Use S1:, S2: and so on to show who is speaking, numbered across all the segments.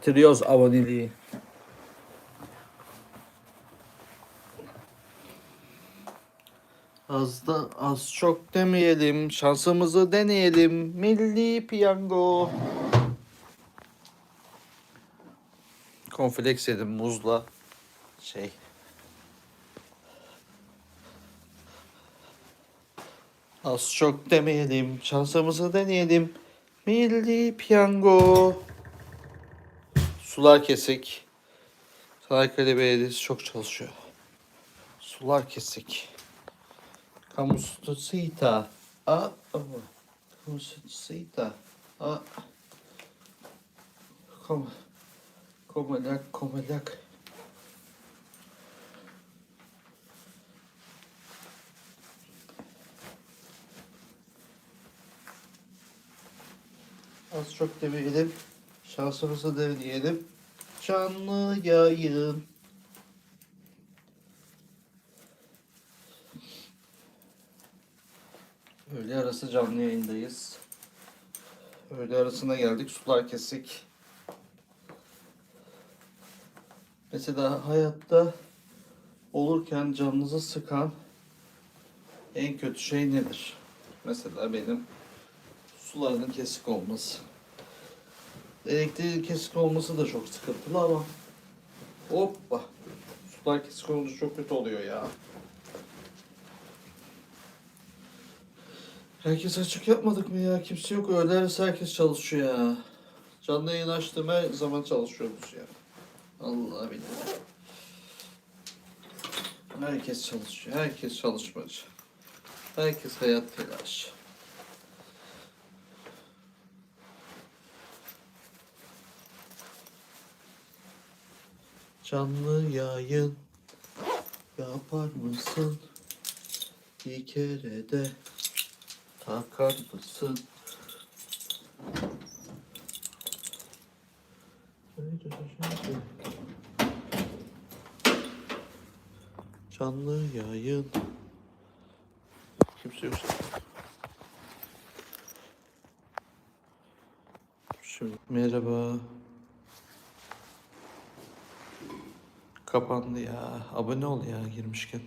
S1: Bitiriyoruz aboneliği. Az da az çok demeyelim. Şansımızı deneyelim. Milli piyango. Konfleks yedim muzla. Şey. Az çok demeyelim. Şansımızı deneyelim. Milli piyango. Sular kesik. Sanaykale Belediyesi çok çalışıyor. Sular kesik. Kamusu sita. A. Kamusu sita. A. Kom. Komalak, komalak. Az çok demeyelim. Şansımızı deneyelim. Canlı yayın. Öğle arası canlı yayındayız. Öğle arasına geldik. Sular kesik. Mesela hayatta olurken canınızı sıkan en kötü şey nedir? Mesela benim sularının kesik olması. Elektriğin kesik olması da çok sıkıntılı ama hoppa sular kesik olunca çok kötü oluyor ya. Herkes açık yapmadık mı ya? Kimse yok. Öğle arası herkes çalışıyor ya. Canlı yayın açtım her zaman çalışıyoruz ya. Allah bilir. Herkes çalışıyor. Herkes çalışmacı. Herkes hayat telaşı. Canlı yayın yapar mısın? Bir kere de takar mısın? Canlı yayın. Kimse yok. Şimdi merhaba. Kapandı ya. Abone ol ya girmişken.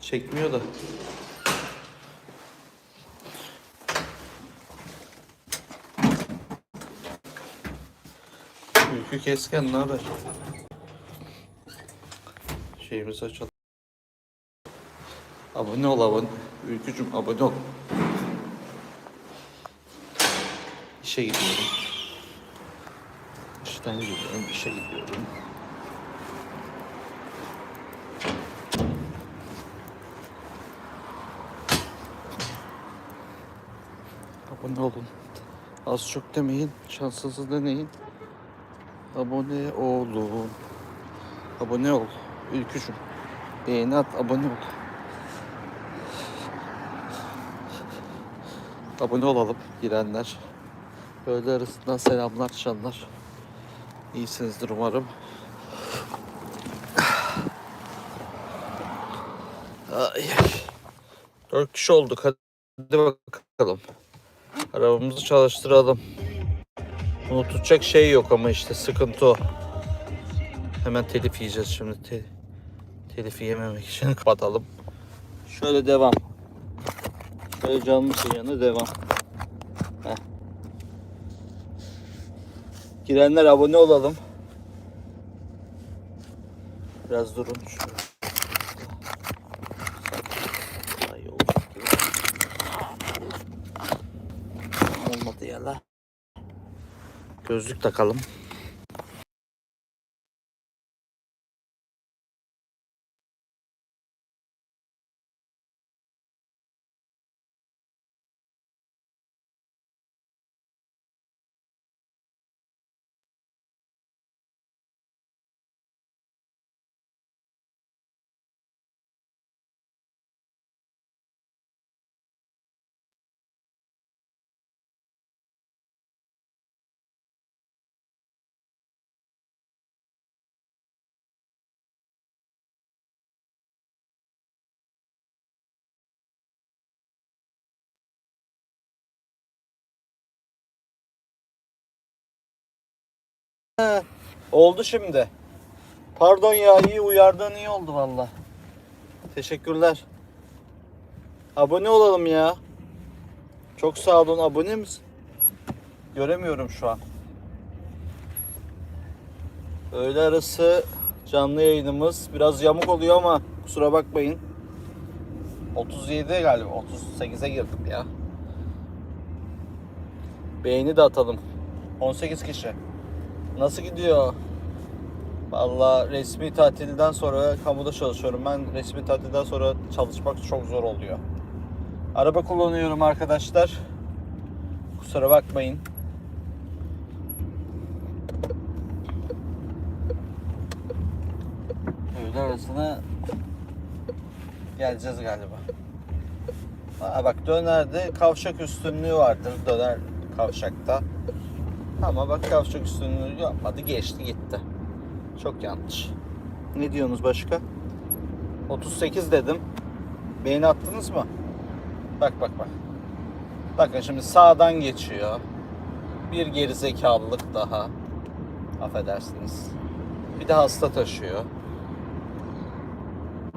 S1: Çekmiyor da. Ülkü Kesken ne haber? Şeyimizi açalım. Abone ol abone. Ülkücüm abone ol. İşe gidiyorum. İşten gidiyorum, işe gidiyorum. Abone olun. Az çok demeyin, şansınızı deneyin. Abone olun. Abone ol. Ülkücüm. Beğeni at, abone ol. Abone olalım girenler. Böyle arasından selamlar canlar. İyisinizdir umarım. Ay. Dört kişi olduk. Hadi bakalım. Arabamızı çalıştıralım. Unutacak şey yok ama işte sıkıntı o. Hemen telif yiyeceğiz şimdi. Te telif yememek için kapatalım. Şöyle devam. Şöyle canlı yanı devam. Heh. Girenler abone olalım. Biraz durun. Şöyle. Ay, olacak gibi. Gözlük takalım. Oldu şimdi. Pardon ya iyi uyardığın iyi oldu valla. Teşekkürler. Abone olalım ya. Çok sağ olun abone misin? Göremiyorum şu an. Öğle arası canlı yayınımız. Biraz yamuk oluyor ama kusura bakmayın. 37 galiba 38'e girdim ya. Beğeni de atalım. 18 kişi. Nasıl gidiyor? Vallahi resmi tatilden sonra kamuda çalışıyorum. Ben resmi tatilden sonra çalışmak çok zor oluyor. Araba kullanıyorum arkadaşlar. Kusura bakmayın. Öğle arasına geleceğiz galiba. Aa bak dönerde kavşak üstünlüğü vardır döner kavşakta. Ama bak kavşak üstünlüğü yapmadı geçti gitti. Çok yanlış. Ne diyorsunuz başka? 38 dedim. Beğeni attınız mı? Bak bak bak. Bakın şimdi sağdan geçiyor. Bir gerizekalılık daha. Affedersiniz. Bir de hasta taşıyor.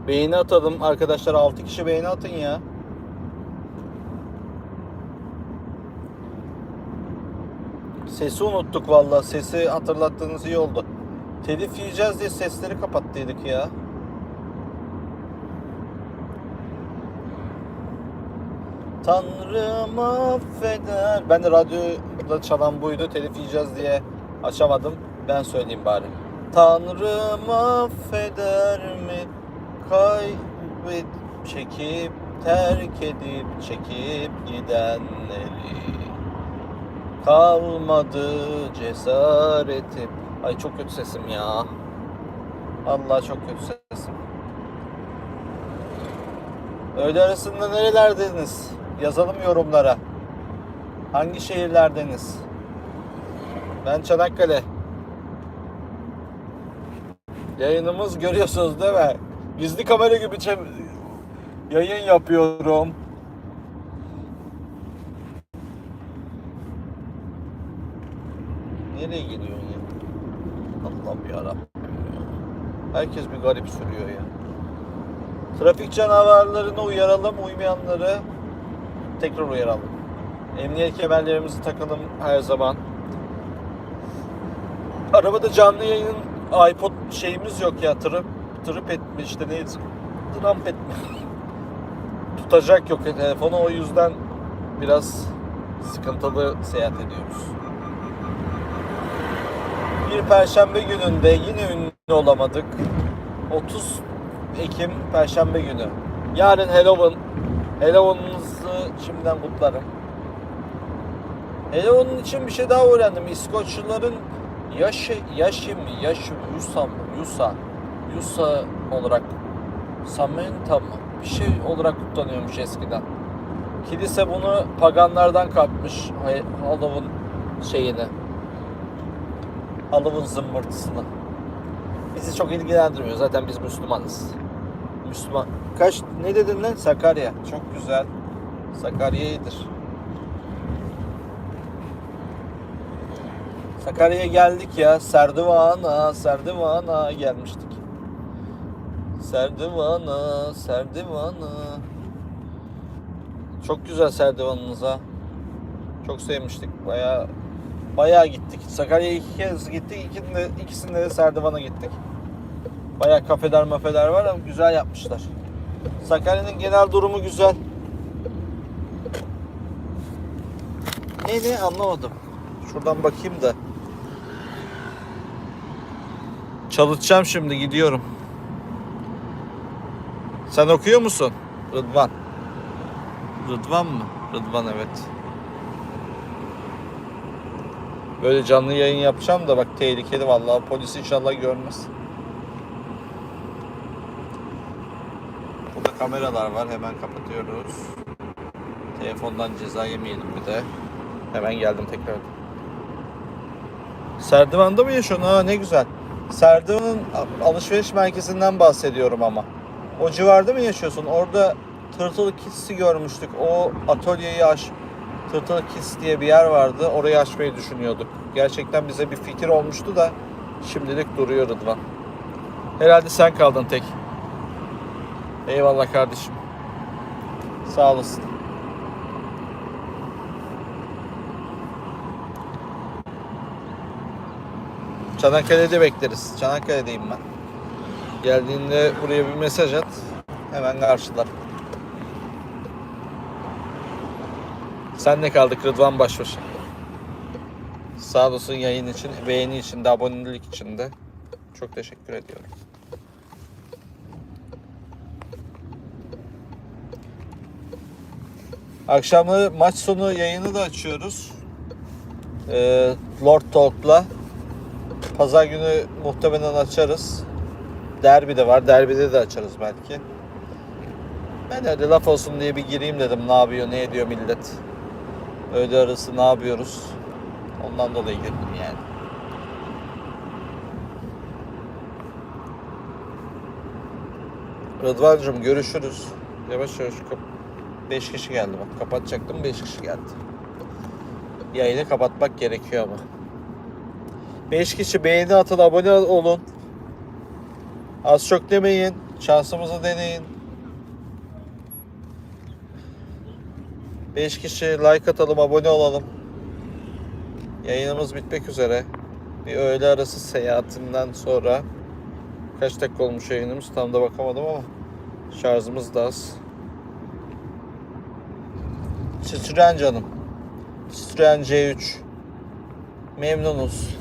S1: Beğeni atalım arkadaşlar 6 kişi beğeni atın ya. Sesi unuttuk valla. Sesi hatırlattığınız iyi oldu. Telif yiyeceğiz diye sesleri kapattıydık ya. Tanrım affeder. Ben de radyoda çalan buydu. Telif yiyeceğiz diye açamadım. Ben söyleyeyim bari. Tanrım affeder mi? Kaybet çekip terk edip çekip gidenleri kalmadı cesaretim. Ay çok kötü sesim ya. Allah çok kötü sesim. Öğle arasında nerelerdeniz? Yazalım yorumlara. Hangi şehirlerdeniz? Ben Çanakkale. Yayınımız görüyorsunuz değil mi? Gizli kamera gibi yayın yapıyorum. Nereye gidiyorsun ya? Allah'ım yarabbim ya. Herkes bir garip sürüyor ya. Trafik canavarlarına uyaralım, uymayanları tekrar uyaralım. Emniyet kemerlerimizi takalım her zaman. Arabada canlı yayın iPod şeyimiz yok ya. Trip, trip etmiş işte neydi? Trump etmiş. Tutacak yok telefonu o yüzden biraz sıkıntılı seyahat ediyoruz. Bir perşembe gününde yine ünlü olamadık. 30 Ekim perşembe günü. Yarın Halloween. Halloween'ınızı şimdiden kutlarım. Halloween için bir şey daha öğrendim. İskoçluların yaşı, yaşı mı, yaşı mı, Yusa Yusa, olarak Samantha mı? Bir şey olarak kutlanıyormuş eskiden. Kilise bunu paganlardan kapmış Halloween şeyini. Halloween zımbırtısını. Bizi çok ilgilendirmiyor. Zaten biz Müslümanız. Müslüman. Kaç ne dedin lan? Sakarya. Çok güzel. Sakarya iyidir. Sakarya'ya geldik ya. Serdivan'a, Serdivan'a gelmiştik. Serdivan'a, Serdivan'a. Çok güzel Serdivan'ınız ha. Çok sevmiştik. Bayağı bayağı gittik. Sakarya'ya iki kez gittik. İkisinde, ikisinde de Serdivan'a gittik. Bayağı kafeler mafeler var ama güzel yapmışlar. Sakarya'nın genel durumu güzel. Ne ne anlamadım. Şuradan bakayım da. Çalışacağım şimdi gidiyorum. Sen okuyor musun? Rıdvan. Rıdvan mı? Rıdvan evet. Böyle canlı yayın yapacağım da bak tehlikeli vallahi polis inşallah görmez. Burada kameralar var hemen kapatıyoruz. Telefondan ceza yemeyelim bir de. Hemen geldim tekrar. Serdivan'da mı yaşıyorsun? Ha ne güzel. Serdivan'ın alışveriş merkezinden bahsediyorum ama. O civarda mı yaşıyorsun? Orada Tırtılı Kids'i görmüştük. O atölyeyi aç. Tırtıl Kiss diye bir yer vardı. Orayı açmayı düşünüyorduk. Gerçekten bize bir fikir olmuştu da şimdilik duruyor Rıdvan. Herhalde sen kaldın tek. Eyvallah kardeşim. Sağ olasın. Çanakkale'de bekleriz. Çanakkale'deyim ben. Geldiğinde buraya bir mesaj at. Hemen karşılar. Sen ne kaldık Rıdvan Başbaşı. Sağ olasın yayın için, beğeni için de, abonelik için de. Çok teşekkür ediyorum. Akşamları maç sonu yayını da açıyoruz. Ee, Lord Talk'la. Pazar günü muhtemelen açarız. Derbi de var. Derbide de açarız belki. Ben öyle laf olsun diye bir gireyim dedim. Ne yapıyor, ne ediyor millet. Öğle arası ne yapıyoruz? Ondan dolayı girdim yani. Rıdvan'cığım görüşürüz. Yavaş yavaş kap 5 kişi geldi bak. Kapatacaktım 5 kişi geldi. Yayını kapatmak gerekiyor ama. 5 kişi beğeni atın, abone olun. Az çok demeyin. Şansımızı deneyin. 5 kişi like atalım, abone olalım. Yayınımız bitmek üzere. Bir öğle arası seyahatinden sonra kaç dakika olmuş yayınımız tam da bakamadım ama şarjımız da az. Citroen canım. Citroen C3. Memnunuz.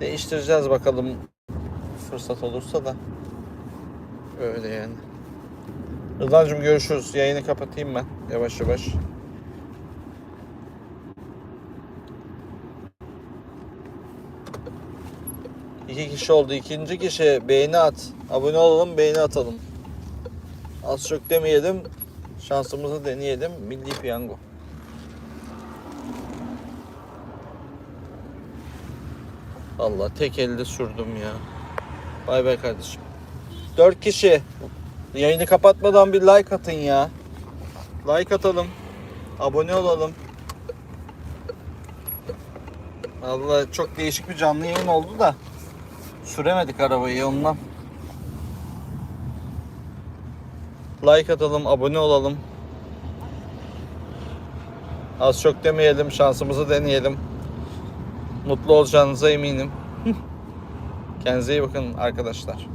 S1: Değiştireceğiz bakalım fırsat olursa da. Öyle yani. Rıdvan'cığım görüşürüz. Yayını kapatayım ben yavaş yavaş. İki kişi oldu. İkinci kişi beğeni at. Abone olalım, beğeni atalım. Az çok demeyelim. Şansımızı deneyelim. Milli piyango. Allah tek elde sürdüm ya. Bay bay kardeşim. Dört kişi. Yayını kapatmadan bir like atın ya. Like atalım. Abone olalım. Allah çok değişik bir canlı yayın oldu da süremedik arabayı ondan. Like atalım, abone olalım. Az çok demeyelim, şansımızı deneyelim. Mutlu olacağınıza eminim. Kendinize iyi bakın arkadaşlar.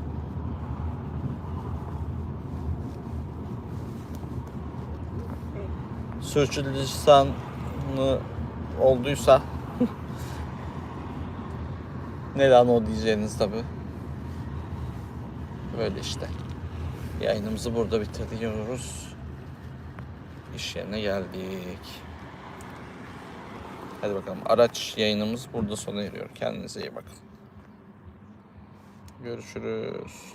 S1: Sürçülisanı olduysa ne lan o diyeceğiniz tabi. Böyle işte. Yayınımızı burada bitiriyoruz. İş yerine geldik. Hadi bakalım. Araç yayınımız burada sona eriyor. Kendinize iyi bakın. Görüşürüz.